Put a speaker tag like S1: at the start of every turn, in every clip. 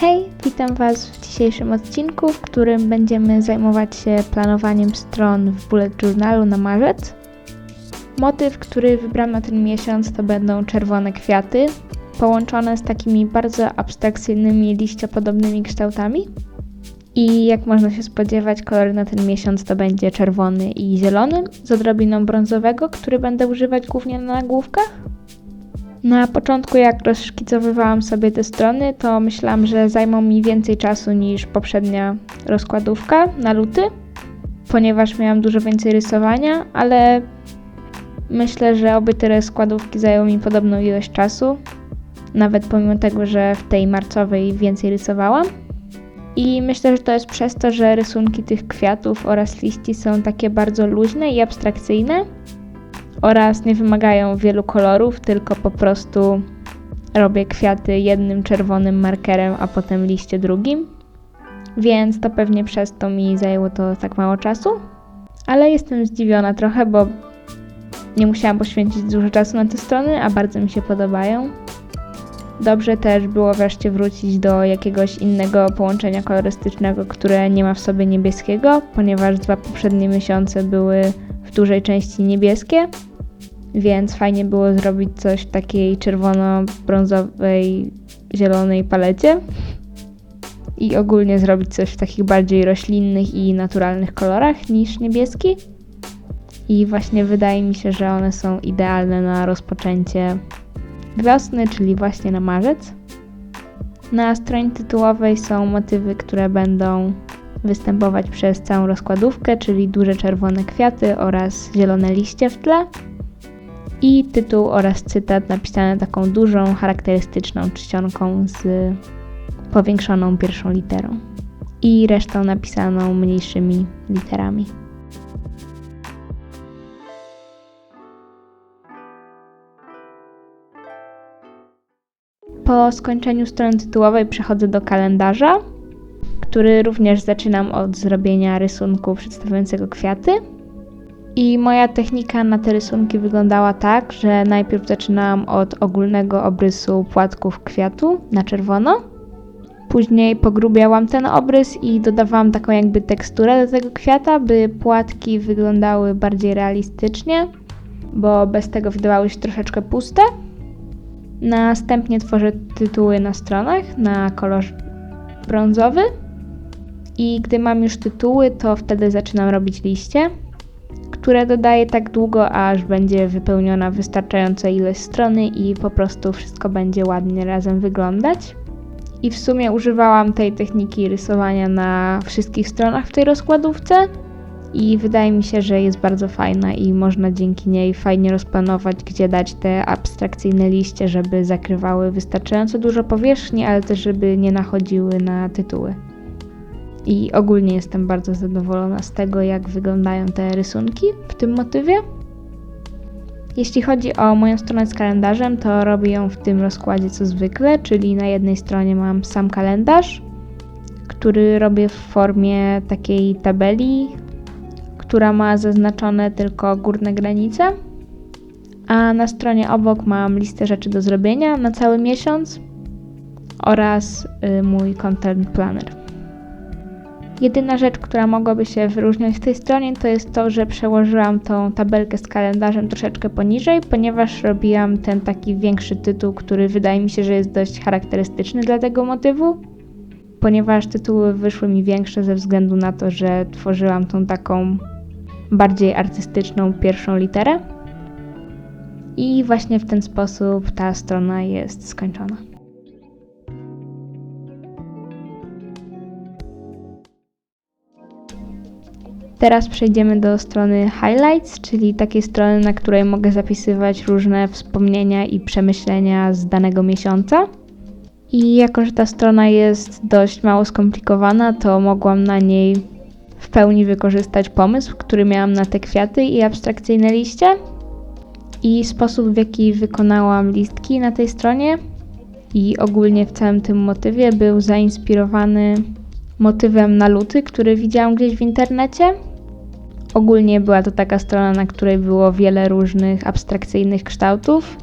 S1: Hej, witam Was w dzisiejszym odcinku, w którym będziemy zajmować się planowaniem stron w Bullet Journalu na marzec. Motyw, który wybrałam na ten miesiąc, to będą czerwone kwiaty, połączone z takimi bardzo abstrakcyjnymi liściopodobnymi kształtami. I jak można się spodziewać, kolor na ten miesiąc to będzie czerwony i zielony, z odrobiną brązowego, który będę używać głównie na nagłówkach. Na początku, jak rozszkicowywałam sobie te strony, to myślałam, że zajmą mi więcej czasu niż poprzednia rozkładówka na luty, ponieważ miałam dużo więcej rysowania, ale myślę, że obie te rozkładówki zajęły mi podobną ilość czasu, nawet pomimo tego, że w tej marcowej więcej rysowałam. I myślę, że to jest przez to, że rysunki tych kwiatów oraz liści są takie bardzo luźne i abstrakcyjne oraz nie wymagają wielu kolorów, tylko po prostu robię kwiaty jednym czerwonym markerem, a potem liście drugim. Więc to pewnie przez to mi zajęło to tak mało czasu. Ale jestem zdziwiona trochę, bo nie musiałam poświęcić dużo czasu na te strony, a bardzo mi się podobają. Dobrze też było wreszcie wrócić do jakiegoś innego połączenia kolorystycznego, które nie ma w sobie niebieskiego, ponieważ dwa poprzednie miesiące były w dużej części niebieskie, więc fajnie było zrobić coś w takiej czerwono-brązowej, zielonej palecie i ogólnie zrobić coś w takich bardziej roślinnych i naturalnych kolorach niż niebieski. I właśnie wydaje mi się, że one są idealne na rozpoczęcie wiosny, czyli właśnie na marzec. Na stronie tytułowej są motywy, które będą występować przez całą rozkładówkę, czyli duże czerwone kwiaty oraz zielone liście w tle. I tytuł oraz cytat napisane taką dużą, charakterystyczną czcionką z powiększoną pierwszą literą. I resztą napisaną mniejszymi literami. Po skończeniu strony tytułowej przechodzę do kalendarza, który również zaczynam od zrobienia rysunku przedstawiającego kwiaty. I moja technika na te rysunki wyglądała tak, że najpierw zaczynałam od ogólnego obrysu płatków kwiatu na czerwono. Później pogrubiałam ten obrys i dodawałam taką jakby teksturę do tego kwiata, by płatki wyglądały bardziej realistycznie, bo bez tego wydawały się troszeczkę puste. Następnie tworzę tytuły na stronach na kolor brązowy. I gdy mam już tytuły, to wtedy zaczynam robić liście, które dodaję tak długo, aż będzie wypełniona wystarczająca ilość strony i po prostu wszystko będzie ładnie razem wyglądać. I w sumie używałam tej techniki rysowania na wszystkich stronach w tej rozkładówce i wydaje mi się, że jest bardzo fajna i można dzięki niej fajnie rozplanować, gdzie dać te abstrakcyjne liście, żeby zakrywały wystarczająco dużo powierzchni, ale też żeby nie nachodziły na tytuły. I ogólnie jestem bardzo zadowolona z tego, jak wyglądają te rysunki w tym motywie. Jeśli chodzi o moją stronę z kalendarzem, to robię ją w tym rozkładzie co zwykle, czyli na jednej stronie mam sam kalendarz, który robię w formie takiej tabeli która ma zaznaczone tylko górne granice. A na stronie obok mam listę rzeczy do zrobienia na cały miesiąc oraz y, mój content planner. Jedyna rzecz, która mogłaby się wyróżniać w tej stronie, to jest to, że przełożyłam tą tabelkę z kalendarzem troszeczkę poniżej, ponieważ robiłam ten taki większy tytuł, który wydaje mi się, że jest dość charakterystyczny dla tego motywu. Ponieważ tytuły wyszły mi większe ze względu na to, że tworzyłam tą taką bardziej artystyczną pierwszą literę. I właśnie w ten sposób ta strona jest skończona. Teraz przejdziemy do strony Highlights, czyli takiej strony, na której mogę zapisywać różne wspomnienia i przemyślenia z danego miesiąca. I jako, że ta strona jest dość mało skomplikowana, to mogłam na niej w pełni wykorzystać pomysł, który miałam na te kwiaty i abstrakcyjne liście i sposób, w jaki wykonałam listki na tej stronie i ogólnie w całym tym motywie był zainspirowany motywem na luty, który widziałam gdzieś w internecie. Ogólnie była to taka strona, na której było wiele różnych abstrakcyjnych kształtów,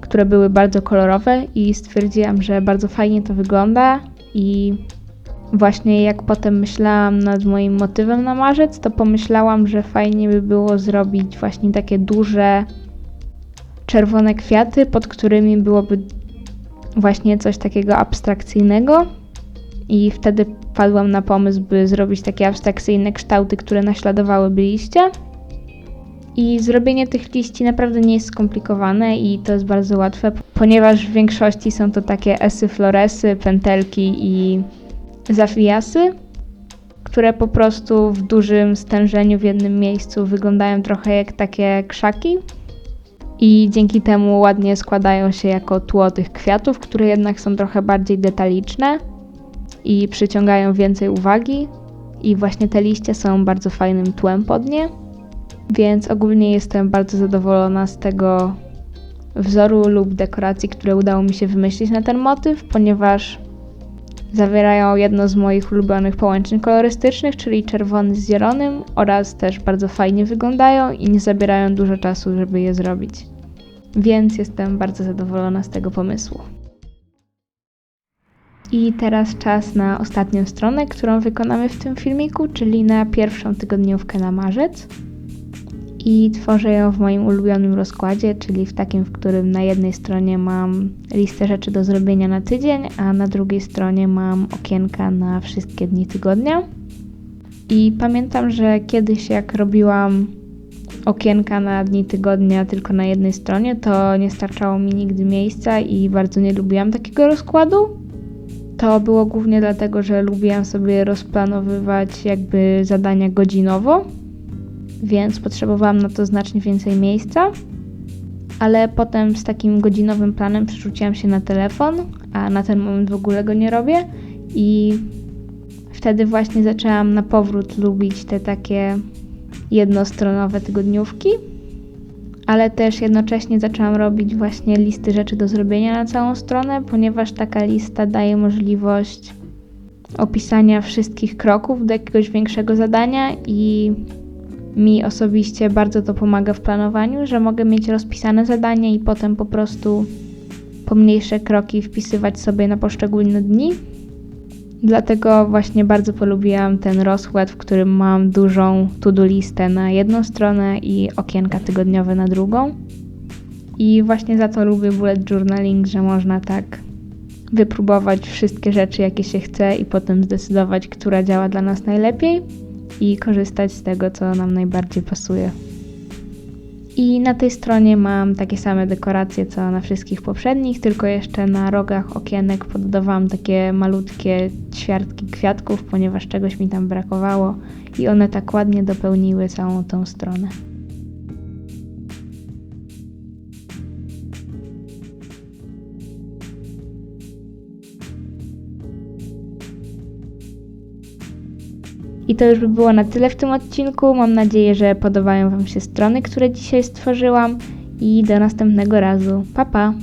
S1: które były bardzo kolorowe i stwierdziłam, że bardzo fajnie to wygląda i właśnie jak potem myślałam nad moim motywem na marzec, to pomyślałam, że fajnie by było zrobić właśnie takie duże czerwone kwiaty, pod którymi byłoby właśnie coś takiego abstrakcyjnego. I wtedy padłam na pomysł, by zrobić takie abstrakcyjne kształty, które naśladowałyby liście. I zrobienie tych liści naprawdę nie jest skomplikowane i to jest bardzo łatwe, ponieważ w większości są to takie esy floresy, pętelki i zawijasy, które po prostu w dużym stężeniu w jednym miejscu wyglądają trochę jak takie krzaki. I dzięki temu ładnie składają się jako tło tych kwiatów, które jednak są trochę bardziej detaliczne i przyciągają więcej uwagi. I właśnie te liście są bardzo fajnym tłem pod nie. Więc ogólnie jestem bardzo zadowolona z tego wzoru lub dekoracji, które udało mi się wymyślić na ten motyw, ponieważ zawierają jedno z moich ulubionych połączeń kolorystycznych, czyli czerwony z zielonym oraz też bardzo fajnie wyglądają i nie zabierają dużo czasu, żeby je zrobić. Więc jestem bardzo zadowolona z tego pomysłu. I teraz czas na ostatnią stronę, którą wykonamy w tym filmiku, czyli na pierwszą tygodniówkę na marzec i tworzę ją w moim ulubionym rozkładzie, czyli w takim, w którym na jednej stronie mam listę rzeczy do zrobienia na tydzień, a na drugiej stronie mam okienka na wszystkie dni tygodnia. I pamiętam, że kiedyś jak robiłam okienka na dni tygodnia tylko na jednej stronie, to nie starczało mi nigdy miejsca i bardzo nie lubiłam takiego rozkładu. To było głównie dlatego, że lubiłam sobie rozplanowywać jakby zadania godzinowo, więc potrzebowałam na to znacznie więcej miejsca. Ale potem z takim godzinowym planem przerzuciłam się na telefon, a na ten moment w ogóle go nie robię. I wtedy właśnie zaczęłam na powrót lubić te takie jednostronowe tygodniówki, ale też jednocześnie zaczęłam robić właśnie listy rzeczy do zrobienia na całą stronę, ponieważ taka lista daje możliwość opisania wszystkich kroków do jakiegoś większego zadania i mi osobiście bardzo to pomaga w planowaniu, że mogę mieć rozpisane zadania i potem po prostu pomniejsze kroki wpisywać sobie na poszczególne dni. Dlatego właśnie bardzo polubiłam ten rozkład, w którym mam dużą to-do listę na jedną stronę i okienka tygodniowe na drugą. I właśnie za to lubię bullet journaling, że można tak wypróbować wszystkie rzeczy, jakie się chce i potem zdecydować, która działa dla nas najlepiej i korzystać z tego, co nam najbardziej pasuje. I na tej stronie mam takie same dekoracje, co na wszystkich poprzednich, tylko jeszcze na rogach okienek poddawałam takie malutkie ćwiartki kwiatków, ponieważ czegoś mi tam brakowało i one tak ładnie dopełniły całą tą stronę. I to już by było na tyle w tym odcinku. Mam nadzieję, że podobają Wam się strony, które dzisiaj stworzyłam. I do następnego razu. Pa pa!